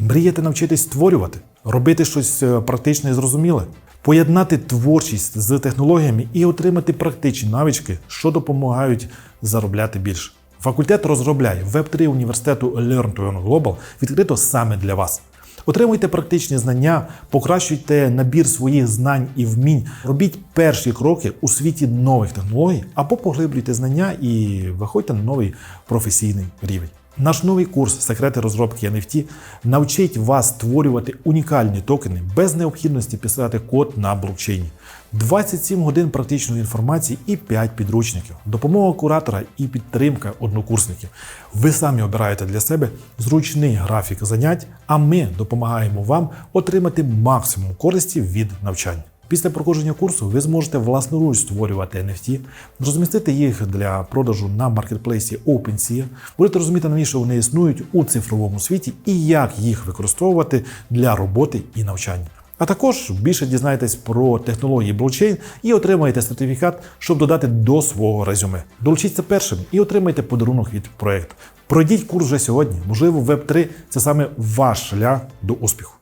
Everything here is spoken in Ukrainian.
Мрієте навчитись створювати, робити щось е, практичне і зрозуміле, поєднати творчість з технологіями і отримати практичні навички, що допомагають заробляти більше. Факультет розробляє Web3 університету Learn to Earn Global відкрито саме для вас. Отримуйте практичні знання, покращуйте набір своїх знань і вмінь, робіть перші кроки у світі нових технологій або поглиблюйте знання і виходьте на новий професійний рівень. Наш новий курс Секрети розробки NFT навчить вас створювати унікальні токени без необхідності писати код на блокчейні. 27 годин практичної інформації і 5 підручників, допомога куратора і підтримка однокурсників. Ви самі обираєте для себе зручний графік занять, а ми допомагаємо вам отримати максимум користі від навчання. Після проходження курсу ви зможете власноруч створювати NFT, розмістити їх для продажу на маркетплейсі OpenSea, будете розуміти, навіщо вони існують у цифровому світі і як їх використовувати для роботи і навчання. А також більше дізнаєтесь про технології блокчейн і отримаєте сертифікат, щоб додати до свого резюме. Долучіться першим і отримайте подарунок від проекту. Пройдіть курс вже сьогодні. Можливо, Web3 – це саме ваш шлях до успіху.